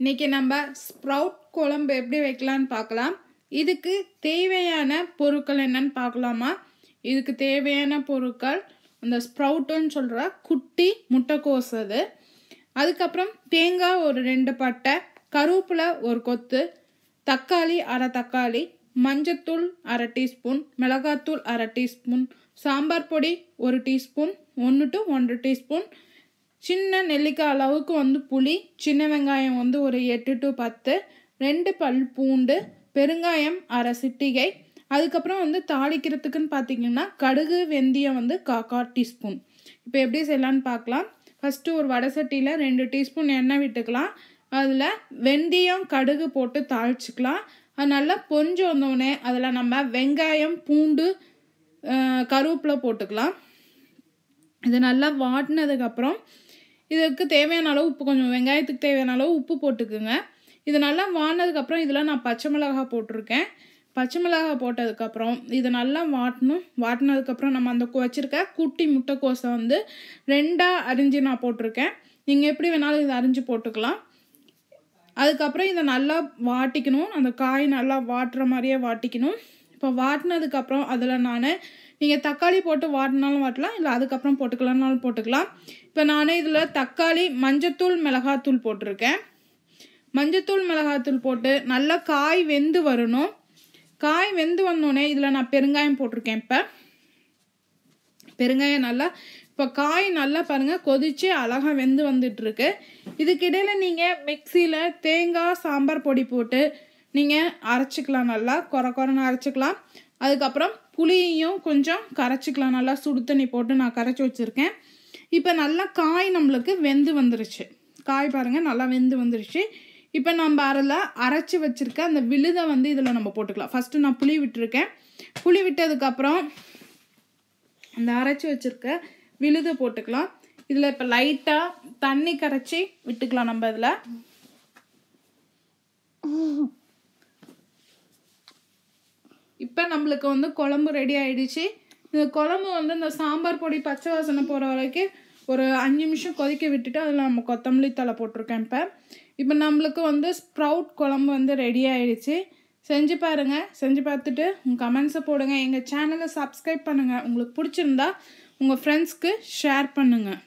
இன்றைக்கி நம்ம ஸ்ப்ரவுட் குழம்பு எப்படி வைக்கலான்னு பார்க்கலாம். இதுக்கு தேவையான பொருட்கள் என்னன்னு பார்க்கலாமா? இதுக்கு தேவையான பொருட்கள் அந்த ஸ்ப்ரவுட்டுன்னு சொல்கிற குட்டி முட்டைக்கோஸ் அது. அதுக்கப்புறம் தேங்காய் ஒரு ரெண்டு பட்டை கருவேப்பிலை ஒரு கொத்து தக்காளி அரை தக்காளி மஞ்சத்தூள் அரை டீஸ்பூன் மிளகாத்தூள் அரை டீஸ்பூன் சாம்பார் பொடி ஒரு டீஸ்பூன் ஒன்று டு ஒன்றரை டீஸ்பூன் சின்ன நெல்லிக்காய் அளவுக்கு வந்து புளி சின்ன வெங்காயம் வந்து ஒரு எட்டு டு பத்து ரெண்டு பல் பூண்டு பெருங்காயம் அரை சிட்டிகை. அதுக்கப்புறம் வந்து தாளிக்கிறதுக்குன்னு பார்த்தீங்கன்னா கடுகு வெந்தயம் வந்து காக்கா டீஸ்பூன். இப்போ எப்படி செய்யலான்னு பார்க்கலாம் ஃபஸ்ட்டு ஒரு வடை சட்டியில் ரெண்டு டீஸ்பூன் எண்ணெய் விட்டுக்கலாம். அதில் வெந்தயம் கடுகு போட்டு தாளிச்சிக்கலாம். அது நல்லா பொஞ்சு வந்தோடனே அதில் நம்ம வெங்காயம் பூண்டு அஹ், கருவேப்பிலை போட்டுக்கலாம். இது நல்லா வாட்டினதுக்கப்புறம் இதுக்கு தேவையான அளவு உப்பு கொஞ்சம் வெங்காயத்துக்கு தேவையான அளவு உப்பு போட்டுக்குங்க. இது நல்லா வாடினதுக்கப்புறம் இதில் நான் பச்சை மிளகாய் போட்டிருக்கேன். பச்சை மிளகாய் போட்டதுக்கப்புறம் இது நல்லா வாட்டணும். வாட்டினதுக்கப்புறம் நம்ம அந்த வச்சுருக்க குட்டி முட்டைக்கோஸை வந்து ரெண்டாக அரிஞ்சு நான் போட்டிருக்கேன். நீங்கள் எப்படி வேணாலும் இதை அரிஞ்சு போட்டுக்கலாம். அதுக்கப்புறம் இதை நல்லா வாட்டிக்கணும். அந்த காய் நல்லா வாட்டுற மாதிரியே வாட்டிக்கணும். இப்போ வாட்டினதுக்கப்புறம் அதில் நான் நீங்கள் தக்காளி போட்டு வாட்டினாலும் வாட்டலாம் இல்லை அதுக்கப்புறம் போட்டுக்கலாம்னாலும் போட்டுக்கலாம். இப்போ நான் இதில் தக்காளி மஞ்சத்தூள் மிளகாத்தூள் போட்டிருக்கேன். மஞ்சத்தூள் மிளகாத்தூள் போட்டு நல்லா காய் வெந்து வரணும். காய் வெந்து வந்தோடனே இதில் நான் பெருங்காயம் போட்டிருக்கேன் இப்போ. பெருங்காயம் நல்லா இப்போ காய் நல்லா பாருங்கள் கொதிச்சு அழகாக வெந்து வந்துட்டுருக்கு. இதுக்கிடையில் நீங்கள் மிக்சியில் தேங்காய் சாம்பார் பொடி போட்டு நீங்கள் அரைச்சிக்கலாம் நல்லா குறை குறைன்னு அரைச்சிக்கலாம். அதுக்கப்புறம் புளியையும் கொஞ்சம் கரைச்சிக்கலாம். நல்லா சுடு தண்ணி போட்டு நான் கரைச்சி வச்சுருக்கேன். இப்போ நல்லா காய் நம்மளுக்கு வெந்து வந்துருச்சு. காய் பாருங்கள் நல்லா வெந்து வந்துருச்சு. இப்போ நம்ம அதில் அரைச்சி வச்சுருக்க அந்த விழுதை வந்து இதில் நம்ம போட்டுக்கலாம். ஃபஸ்ட்டு நான் புளி விட்டுருக்கேன். புளி விட்டதுக்கப்புறம் அந்த அரைச்சி வச்சுருக்க விழுதை போட்டுக்கலாம். இதில் இப்போ லைட்டாக தண்ணி கரைச்சி விட்டுக்கலாம் நம்ம இதில். இப்போ நம்மளுக்கு வந்து குழம்பு ரெடி ஆகிடுச்சு இந்த குழம்பு வந்து இந்த சாம்பார் பொடி பச்சை வாசனை போகிற வரைக்கும் ஒரு அஞ்சு நிமிஷம் கொதிக்க விட்டுட்டு அதில் நம்ம கொத்தமல்லி தழை போட்டிருக்கேன் இப்போ. இப்போ நம்மளுக்கு வந்து ஸ்ப்ரவுட் குழம்பு வந்து ரெடி ஆகிடுச்சு செஞ்சு பாருங்கள் செஞ்சு பார்த்துட்டு உங்கள் கமெண்ட்ஸை போடுங்க. எங்கள் சேனலை சப்ஸ்கிரைப் பண்ணுங்கள் உங்களுக்கு பிடிச்சிருந்தா உங்கள் ஃப்ரெண்ட்ஸ்க்கு ஷேர் பண்ணுங்கள்